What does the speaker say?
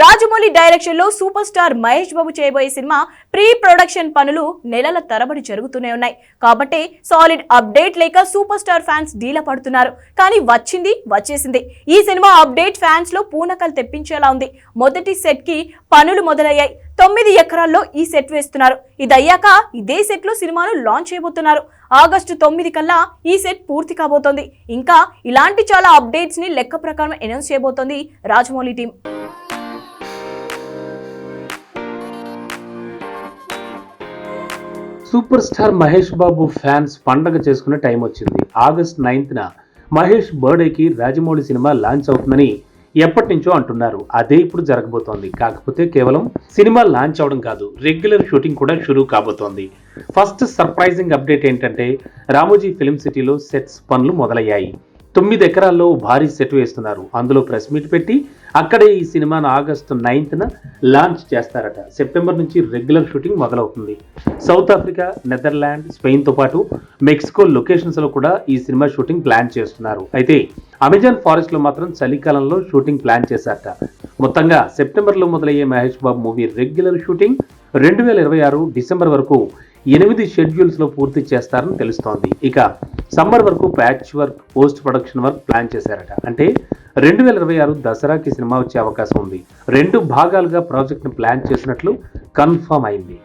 రాజమౌళి డైరెక్షన్లో super star Mahesh Babu చేయబోయే సినిమా ప్రీ ప్రొడక్షన్ పనులు నెలల తరబడి జరుగుతూనే ఉన్నాయి. కాబట్టి సాలిడ్ అప్డేట్ లేక సూపర్ స్టార్ ఫ్యాన్స్ డీల పడుతున్నారు. కానీ వచ్చింది వచ్చేసింది. ఈ సినిమా అప్డేట్ ఫ్యాన్స్లో పూనకలు తెప్పించేలా ఉంది. మొదటి సెట్కి పనులు మొదలయ్యాయి. తొమ్మిది ఎకరాల్లో ఈ సెట్ వేస్తున్నారు. ఇది అయ్యాక ఇదే సెట్లో సినిమాను లాంచ్ చేయబోతున్నారు. ఆగస్టు తొమ్మిది కల్లా ఈ సెట్ పూర్తి కాబోతోంది. ఇంకా ఇలాంటి చాలా అప్డేట్స్ని లెక్క ప్రకారం అనౌన్స్ చేయబోతోంది Rajamouli team. Super star Mahesh Babu fans పండగ చేసుకునే టైం వచ్చింది. ఆగస్ట్ నైన్త్న మహేష్ బర్త్డేకి రాజమౌళి సినిమా లాంచ్ అవుతుందని ఎప్పటి నుంచో అంటున్నారు. అదే ఇప్పుడు జరగబోతోంది. కాకపోతే కేవలం సినిమా లాంచ్ అవడం కాదు రెగ్యులర్ షూటింగ్ కూడా షురూ కాబోతోంది. ఫస్ట్ సర్ప్రైజింగ్ అప్డేట్ ఏంటంటే రామోజీ ఫిలిం సిటీలో సెట్స్ పనులు మొదలయ్యాయి. తొమ్మిది ఎకరాల్లో భారీ సెట్ వేస్తున్నారు. అందులో ప్రెస్ మీట్ పెట్టి అక్కడే ఈ సినిమాను ఆగస్టు నైన్త్న లాంచ్ చేస్తారట. సెప్టెంబర్ నుంచి రెగ్యులర్ షూటింగ్ మొదలవుతుంది. సౌత్ ఆఫ్రికా నెదర్లాండ్ స్పెయిన్తో పాటు మెక్సికో లొకేషన్స్లో కూడా ఈ సినిమా షూటింగ్ ప్లాన్ చేస్తున్నారు. అయితే అమెజాన్ ఫారెస్ట్లో మాత్రం చలికాలంలో షూటింగ్ ప్లాన్ చేశారట. మొత్తంగా సెప్టెంబర్లో మొదలయ్యే Mahesh Babu movie regular shooting రెండు వేల ఇరవై ఆరు డిసెంబర్ వరకు ఎనిమిది షెడ్యూల్స్లో పూర్తి చేస్తారని తెలుస్తోంది. ఇక సమ్మర్ వరకు patch work post production work plan చేశారట. అంటే రెండు వేల ఇరవై ఆరు దసరాకి సినిమా వచ్చే అవకాశం ఉంది. రెండు భాగాలుగా ప్రాజెక్ట్ను ప్లాన్ చేసినట్లు కన్ఫర్మ్ అయింది.